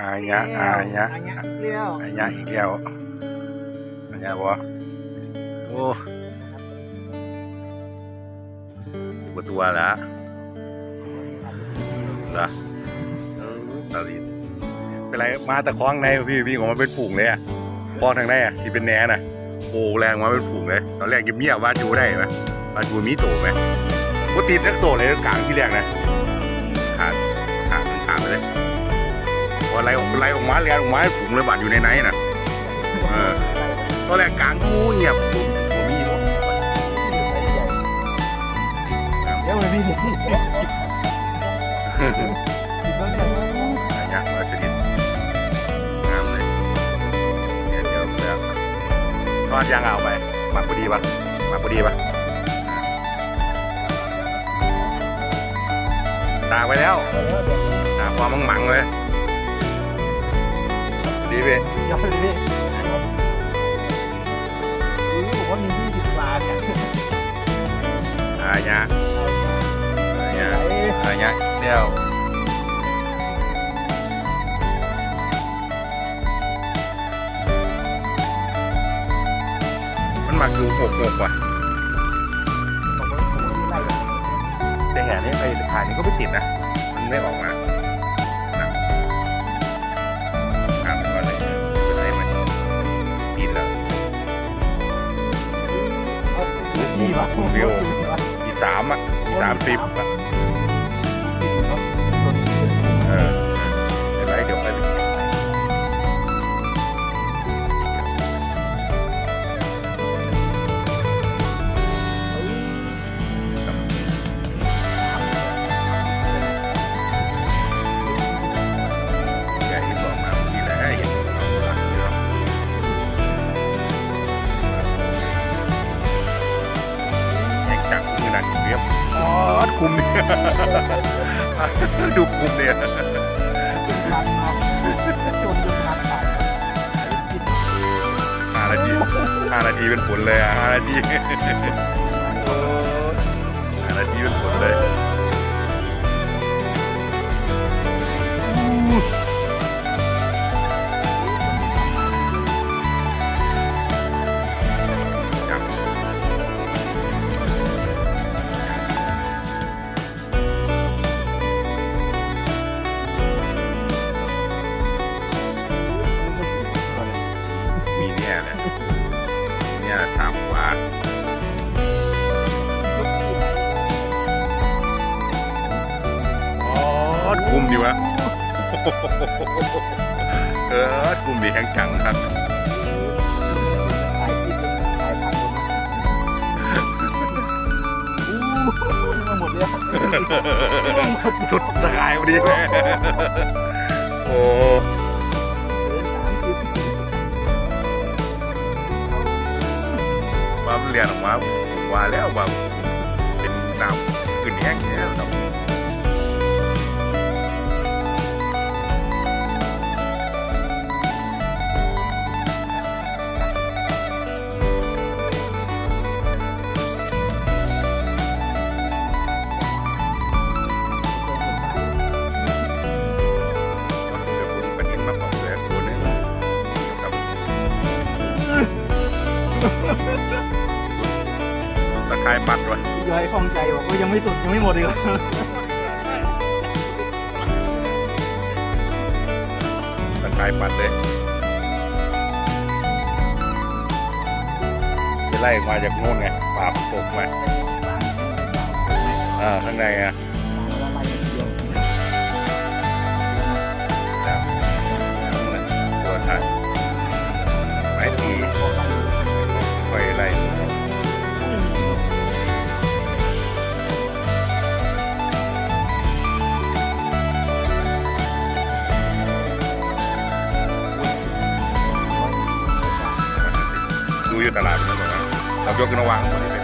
อาญะอาญะอาญะเลี้ยวอาญะอีกแล้วอาญะบ่โอ้สิบกว่าตัวละละเออตาลีเป็นไรมาแต่คล้องในพี่พี่ของมันเป็นฝูงเลยอะคล้องทางในอะที่เป็นแหนน่ะโอ้แรงมาเป็นฝูงเลยตอนแรกเงียบๆว่าจูได้ไหมว่าจูมีโตไหมว่าตีนักโตเลยกลางที่แรกนะ พอไล่ออกไล่ออกมาเรียนออกมาให้ฝูงเลยบาดอยู่ในไหนน่ะเออตอนแรกกลางงูเงียบผมผมมีผมเดี๋ยวเลยพี่นี่อะไรเงี้ยมาสนิทงามเลยเดี๋ยวเดี๋ยวเดี๋ยวทอดยางเอาไปหมักพอดีป่ะหมักพอดีป่ะตากไปแล้วตากความมังมังเลย ดีเว้ยเดี๋ยวเลยพี่รู้บอกว่ามียี่สิบปลาเนี่ยอะไรเงี้ยอะไรเงี้ยอะไรเงี้ยเดี๋ยวมันหมักอยู่หกหกว่ะบอกว่าผมไม่ได้แต่แห่นี้ไปถ่ายนี่ก็ไม่ติดนะ มันไม่ออกมา นี่วะมีสามอะมีสามสิบอะเออ ยบอ๋อกลุ่มเนี่ยดูกลุ่มเนี่ยพันมาจนจนพันตายห้านาทีห้านาทีเป็นผลเลยอะห้านาที อกลุ่มดีวะเออกลุ่มดีแห่งจังครับหมดเลยสุดสกายพอดีเลยโอ้สามสิบว่ามันเรียนออกมาผมว่าแล้วว่าเป็นน้ำขึ้นแห้งเนี่ยครับ สุดตะไคร้ปัดวะย้อยคล่องใจบอกว่ายังไม่สุดยังไม่หมดอีกตะไคร้ปัดเลยจะไล่ออกมาจากโน่นไงปราบตกมาอ่าข้างในอะตัวท่า อยู่ตลาดมันบอกว่าเรายกขึ้นมาวางหมดเลย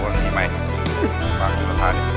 วนมีไหมวางสะพาน